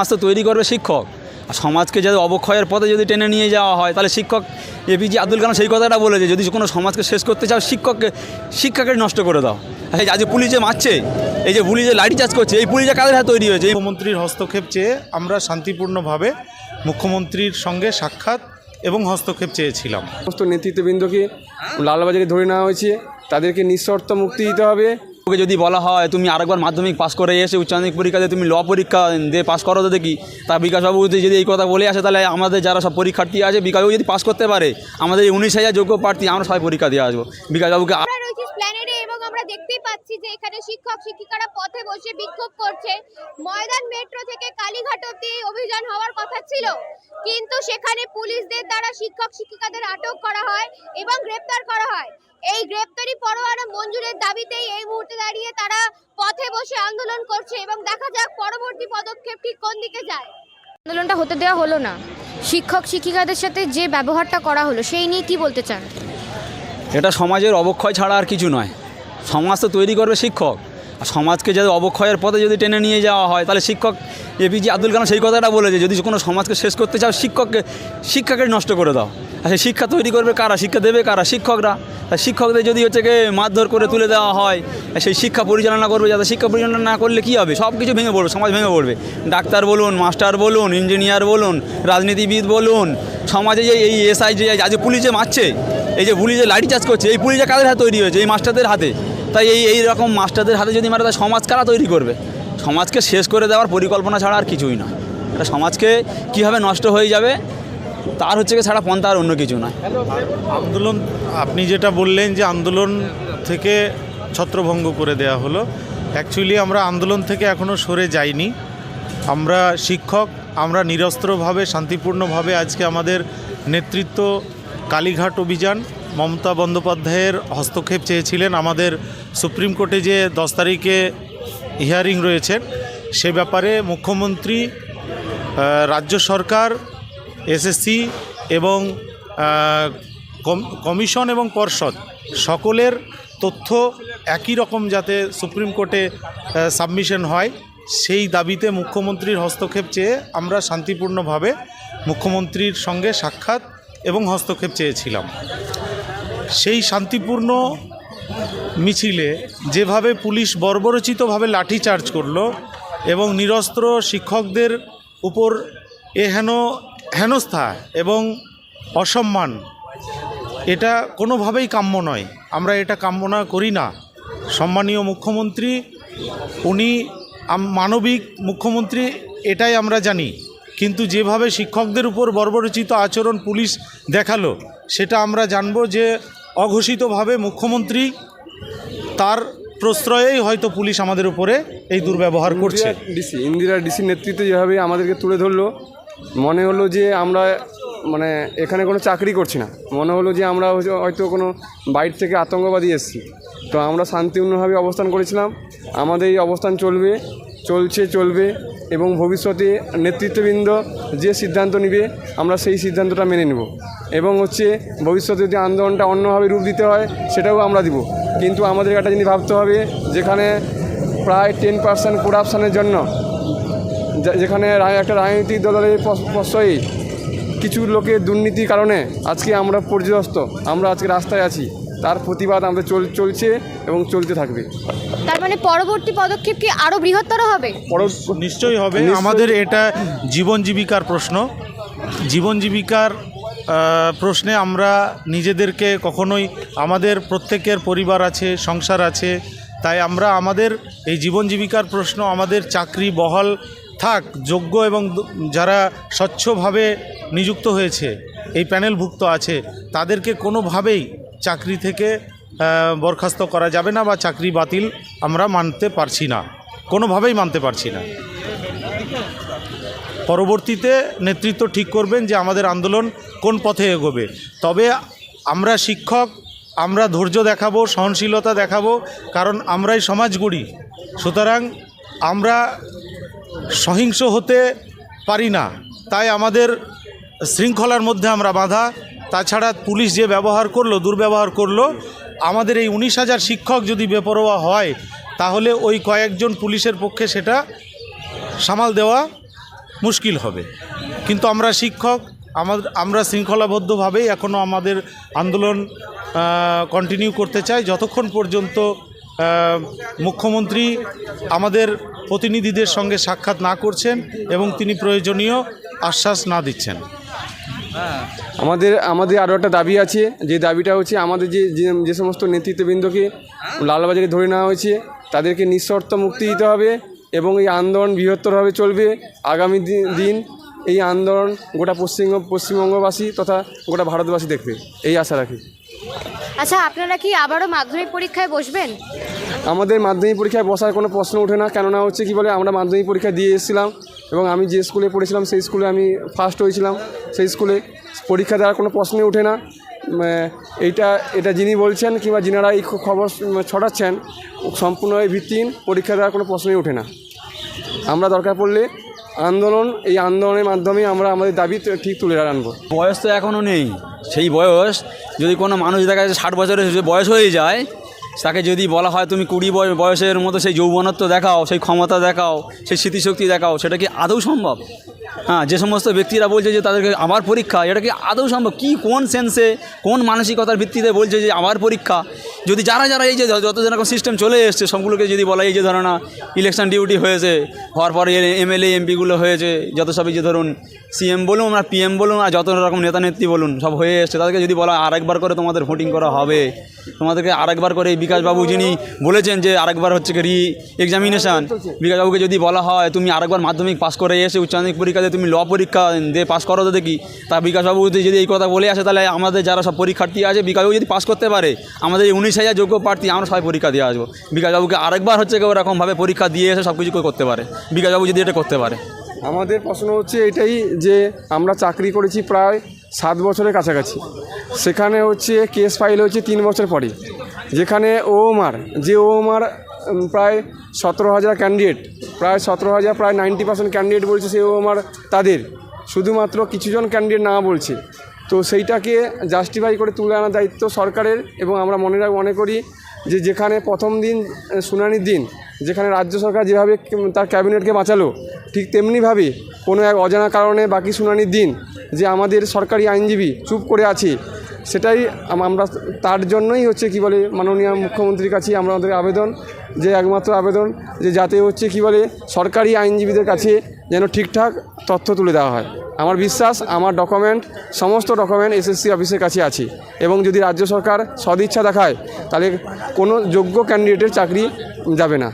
সমাজ তো তৈরি করবে শিক্ষক। আর সমাজকে যদি অবক্ষয়ের পথে যদি টেনে নিয়ে যাওয়া হয় তাহলে শিক্ষক এপিজে আব্দুল কালাম সেই কথাটা বলেছে যদি কোনো সমাজকে শেষ করতে চাও শিক্ষককে শিক্ষাকে নষ্ট করে দাও। এই যে পুলিশ যে মারছে এই যে পুলিশ যে লাঠি চার্জ করছে এই পুলিশটা কাদের হাতে তৈরি হয়েছে? এই মুখ্যমন্ত্রীর হস্তক্ষেপ চেয়ে আমরা শান্তিপূর্ণভাবে মুখ্যমন্ত্রীর সঙ্গে সাক্ষাৎ এবং হস্তক্ষেপ চেয়েছিলাম। সমস্ত নেতৃত্ববৃন্দকে লালবাজারে ধরে নেওয়া হয়েছে তাদেরকে নিঃশর্ত মুক্তি দিতে হবে। ওকে যদি বলা হয়, তুমি আরেকবার মাধ্যমিক পাস করে এসে উচ্চ মাধ্যমিক পরীক্ষা দিয়ে তুমি ল পরীক্ষা দিয়ে পাস করো তো দেখি। তা বিকাশবাবু যদি এই কথা বলে আসে, তাহলে আমাদের যারা সব পরীক্ষার্থী আছে বিকাশবাবু যদি পাস করতে পারে, আমাদের এই উনিশ হাজার যোগ্য প্রার্থী আমরা সবাই পরীক্ষা দিয়ে আসব। বিকাশবাবুকে আমরা দেখতেই পাচ্ছি যে এখানে শিক্ষক, শিক্ষিকারা পথে বসে বিক্ষোভ করছে। ময়দান মেট্রো থেকে কালীঘাট অব্দি অভিযান হওয়ার কথা ছিল। কিন্তু সেখানে পুলিশদের দ্বারা শিক্ষক, শিক্ষিকাদের আটক করা হয় এবং গ্রেপ্তার করা হয়। এই গ্রেপ্তারি পরোয়ানা মঞ্জুরের দাবিতেই এই মুহূর্তে দাঁড়িয়ে তারা পথে বসে আন্দোলন করছে এবং দেখা যাক পরবর্তী পদক্ষেপ ঠিক কোন দিকে যায়। আন্দোলনটা হতে দেওয়া হলো না। শিক্ষক শিক্ষিকাদের সাথে যে ব্যবহারটা করা হলো সেই নিয়ে কি বলতে চান? এটা সমাজের অবক্ষয় ছাড়া আর কিছু নয়। সমাজ তো তৈরি করবে শিক্ষক। আর সমাজকে যদি অবক্ষয়ের পথে যদি টেনে নিয়ে যাওয়া হয় তাহলে শিক্ষক এপিজে আব্দুল কালাম সেই কথাটা বলেছে যদি কোনো সমাজকে শেষ করতে চাও শিক্ষককে শিক্ষাকে নষ্ট করে দাও। আর সেই শিক্ষা তৈরি করবে কারা? শিক্ষা দেবে কারা? শিক্ষকরা। শিক্ষকদের যদি হচ্ছে গিয়ে মারধর করে তুলে দেওয়া হয় সেই শিক্ষা পরিচালনা করবে, যাতে শিক্ষা পরিচালনা না করলে কী হবে? সব কিছু ভেঙে পড়বে, সমাজ ভেঙে পড়বে। ডাক্তার বলুন, মাস্টার বলুন, ইঞ্জিনিয়ার বলুন, রাজনীতিবিদ বলুন, সমাজে যে এই এসআই যে আজ যে পুলিশে মারছে, এই যে পুলিশে লাঠি চার্জ করছে, এই পুলিশটা কাদের হাতে তৈরি হয়েছে? এই মাস্টারদের হাতে। তাই এই এই রকম মাস্টারদের হাতে যদি মারে তাহলে সমাজ কারা তৈরি করবে? সমাজকে শেষ করে দেওয়ার পরিকল্পনা ছাড়া আর কিছুই নয়। এটা সমাজকে কীভাবে নষ্ট হয়ে যাবে তার হচ্ছে ছাড়া পন্থা আর অন্য কিছু নয়। আন্দোলন, আপনি যেটা বললেন যে আন্দোলন থেকে ছত্রভঙ্গ করে দেয়া হলো অ্যাকচুয়ালি আমরা আন্দোলন থেকে এখনও সরে যাইনি। আমরা শিক্ষক, আমরা নিরস্ত্রভাবে, শান্তিপূর্ণভাবে আজকে আমাদের নেতৃত্ব কালীঘাট অভিযান, মমতা বন্দ্যোপাধ্যায়ের হস্তক্ষেপ চেয়েছিলেন। আমাদের সুপ্রিম কোর্টে যে দশ তারিখে হিয়ারিং রয়েছেন সে ব্যাপারে মুখ্যমন্ত্রী রাজ্য সরকার এসএসসি এবং কমিশন এবং পর্ষদ সকলের তথ্য একই রকম যাতে সুপ্রিম কোর্টে সাবমিশন হয়, সেই দাবিতে মুখ্যমন্ত্রীর হস্তক্ষেপ চেয়ে আমরা শান্তিপূর্ণভাবে মুখ্যমন্ত্রীর সঙ্গে সাক্ষাৎ এবং হস্তক্ষেপ চেয়েছিলাম। সেই শান্তিপূর্ণ মিছিলে যেভাবে পুলিশ বর্বরচিতভাবে লাঠিচার্জ করল এবং নিরস্ত্র শিক্ষকদের উপর এ হেন হেনস্থা এবং অসম্মান এটা কোনোভাবেই কাম্য নয়। আমরা এটা কামনা করি না। সম্মানীয় মুখ্যমন্ত্রী উনি মানবিক মুখ্যমন্ত্রী এটাই আমরা জানি। কিন্তু যেভাবে শিক্ষকদের উপর বর্বরচিত আচরণ পুলিশ দেখাল সেটা আমরা জানব যে অঘোষিতভাবে মুখ্যমন্ত্রী তার প্রশ্রয়েই হয়তো পুলিশ আমাদের উপরে এই দুর্ব্যবহার করছে। ডিসি ইন্দিরা ডিসির নেতৃত্বে যেভাবে আমাদেরকে তুলে ধরলো মনে হলো যে আমরা মানে এখানে কোনো চাকরি করছি না। মনে হলো যে আমরা হয়তো- কোনো বাইর থেকে আতঙ্কবাদী এসেছি। তো আমরা শান্তিপূর্ণভাবে অবস্থান করেছিলাম। আমাদের এই অবস্থান চলবে, চলছে, চলবে এবং ভবিষ্যতে নেতৃত্ববৃন্দ যে সিদ্ধান্ত নেবে, আমরা সেই সিদ্ধান্তটা মেনে নেব। এবং হচ্ছে, ভবিষ্যতে যদি আন্দোলনটা অন্যভাবে রূপ দিতে হয়, সেটাও আমরা দিব। কিন্তু আমাদের একটা জিনিস ভাবতে হবে, যেখানে প্রায় টেন পার্সেন্ট করাপশানের জন্য যেখানে একটা রাজনৈতিক দলের প্রশ্রয়ে। কিছু লোকের দুর্নীতির কারণে আজকে আমরা পর্যস্ত। আমরা আজকে রাস্তায় আছি। তার প্রতিবাদ আমাদের চল চলছে এবং চলতে থাকবে। তার মানে পরবর্তী পদক্ষেপ কি আরও বৃহত্তর হবে? নিশ্চয়ই হবে। আমাদের এটা জীবন জীবিকার প্রশ্ন। জীবন জীবিকার প্রশ্নে আমরা নিজেদেরকে কখনোই আমাদের প্রত্যেকের পরিবার আছে সংসার আছে। তাই আমরা আমাদের এই জীবন জীবিকার প্রশ্ন আমাদের চাকরি বহাল থাক, যোগ্য এবং যারা স্বচ্ছভাবে নিযুক্ত হয়েছে, এই প্যানেলভুক্ত আছে, তাদেরকে কোনোভাবেই চাকরি থেকে বরখাস্ত করা যাবে না বা চাকরি বাতিল আমরা মানতে পারছি না। কোনোভাবেই মানতে পারছি না। পরবর্তীতে নেতৃত্ব ঠিক করবেন যে আমাদের আন্দোলন কোন পথে এগোবে। তবে আমরা শিক্ষক, আমরা ধৈর্য দেখাবো, সহনশীলতা দেখাবো, কারণ আমরাই সমাজ গড়ি সুতরাং আমরা সহিংস হতে পারি না। তাই আমাদের শৃঙ্খলার মধ্যে আমরা বাঁধা। তাছাড়া পুলিশ যে ব্যবহার করল, দুর্ব্যবহার করল, আমাদের এই উনিশ হাজার শিক্ষক যদি বেপরোয়া হয়, তাহলে ওই কয়েকজন পুলিশের পক্ষে সেটা সামাল দেওয়া মুশকিল হবে। কিন্তু আমরা শিক্ষক, আমাদের, আমরা শৃঙ্খলাবদ্ধভাবেই এখনও আমাদের আন্দোলন কন্টিনিউ করতে চাই। যতক্ষণ পর্যন্ত মুখ্যমন্ত্রী আমাদের প্রতিনিধিদের সঙ্গে সাক্ষাৎ না করছেন এবং তিনি প্রয়োজনীয় আশ্বাস না দিচ্ছেন। আমাদের আমাদের আরও একটা দাবি আছে যে দাবিটা হচ্ছে আমাদের যে যে- যে সমস্ত নেতৃত্ববৃন্দকে লালবাজারে ধরে নেওয়া হয়েছে তাদেরকে নিঃশর্ত মুক্তি দিতে হবে এবং এই আন্দোলন বৃহত্তরভাবে চলবে। আগামী দিন এই আন্দোলন গোটা পশ্চিম পশ্চিমবঙ্গবাসী তথা গোটা ভারতবাসী দেখবে। এই আশা রাখি। আচ্ছা আপনারা কি আবারও মাধ্যমিক পরীক্ষায় বসবেন? আমাদের মাধ্যমিক পরীক্ষায় বসার কোনো প্রশ্ন ওঠে না, কেননা হচ্ছে কি বলে আমরা মাধ্যমিক পরীক্ষা দিয়ে এসেছিলাম এবং আমি যে স্কুলে পড়েছিলাম সেই স্কুলে আমি ফার্স্ট হয়েছিলাম। সেই স্কুলে পরীক্ষা দেওয়ার কোনো প্রশ্নই ওঠে না। এইটা, এটা যিনি বলছেন কিংবা যিনারা এই খবর ছড়াচ্ছেন, সম্পূর্ণভাবে ভিত্তিহীন পরীক্ষা দেওয়ার কোনো প্রশ্নই ওঠে না। আমরা দরকার পড়লে আন্দোলন, এই আন্দোলনের মাধ্যমে আমরা আমাদের দাবি ঠিক তুলে আনব। বয়স তো এখনও নেই। সেই বয়স, যদি কোনো মানুষ দেখা যাচ্ছে ষাট বছরের বয়স হয়ে যায় তাকে যদি বলা হয় তুমি কুড়ি বয়- বয়সের মতো সেই যৌবনত্ব দেখাও, সেই ক্ষমতা দেখাও, সেই স্মৃতিশক্তি দেখাও, সেটা কি আদৌ সম্ভব? হ্যাঁ যে সমস্ত ব্যক্তিরা বলছে যে তাদেরকে আবার পরীক্ষা, এটা কি আদৌ সম্ভব? কী, কোন সেন্সে কোন মানসিকতার ভিত্তিতে বলছে যে আবার পরীক্ষা? যদি যারা যারা এই যে যত যেরকম সিস্টেম চলে এসছে, সবগুলোকে যদি বলা এই যে ধরো না ইলেকশন ডিউটি হয়েছে, হওয়ার পরে এমএলএ, এমপিগুলো হয়েছে, যত সবই যে ধরুন সিএম বলুন আর পিএম বলুন আর যত রকম নেতা নেত্রী বলুন, সব হয়ে এসছে, তাদেরকে যদি বলা আরেকবার করে তোমাদের ভোটিং করা হবে, তোমাদেরকে আরেকবার করে বিকাশবাবু যিনি বলেছেন যে আরেকবার হচ্ছে রি এক্সামিনেশান বিকাশবাবুকে যদি বলা হয়, তুমি আরেকবার মাধ্যমিক পাস করে এসে উচ্চ মাধ্যমিক পরীক্ষাতে তুমি ল পরীক্ষা দিয়ে পাস করো তো দেখি। তা বিকাশবাবু যদি এই কথা বলে আসে, তাহলে আমাদের যারা সব পরীক্ষার্থী আছে বিকাশবাবু যদি পাস করতে পারে, আমাদের এই উনিশ হাজার যোগ্য প্রার্থী আমরা সবাই পরীক্ষা দিয়ে আসব। বিকাশবাবুকে আরেকবার হচ্ছে কি ওরকমভাবে পরীক্ষা দিয়ে এসে সব কিছু করতে পারে। বিকাশবাবু যদি এটা করতে পারে। আমাদের প্রশ্ন হচ্ছে এটাই যে আমরা চাকরি করেছি প্রায় সাত বছরের কাছাকাছি। সেখানে হচ্ছে কেস ফাইল হচ্ছে তিন বছর পরে। যেখানে ওমার যে ওমার প্রায় সতেরো হাজার ক্যান্ডিডেট প্রায় সতেরো হাজার, প্রায় নাইনটি পার্সেন্ট ক্যান্ডিডেট বলছে সেই আমার তাদের। শুধুমাত্র কিছুজন ক্যান্ডিডেট না বলছে। তো সেইটাকে জাস্টিফাই করে তুলে আনার দায়িত্ব সরকারের এবং আমরা মনে রাখ, মনে করি যে যেখানে প্রথম দিন শুনানির দিন, যেখানে রাজ্য সরকার যেভাবে তার ক্যাবিনেটকে বাঁচালো, ঠিক তেমনিভাবে কোনো এক অজানা কারণে বাকি শুনানির দিন যে আমাদের সরকারি আইনজীবী চুপ করে আছে সেটাই আমরা তার জন্যই হচ্ছে কি বলে মাননীয় মুখ্যমন্ত্রীর কাছে আমরা আমাদের আবেদন, যে একমাত্র আবেদন, যে যাতে হচ্ছে কি বলে সরকারি আইনজীবীদের কাছে যেন ঠিকঠাক তথ্য তুলে দেওয়া হয়। আমার বিশ্বাস, আমার ডকুমেন্ট সমস্ত ডকুমেন্ট এসএসসি অফিসের কাছে আছে। এবং যদি রাজ্য সরকার সদিচ্ছা দেখায়, তাহলে কোনো যোগ্য ক্যান্ডিডেটের চাকরি যাবে না।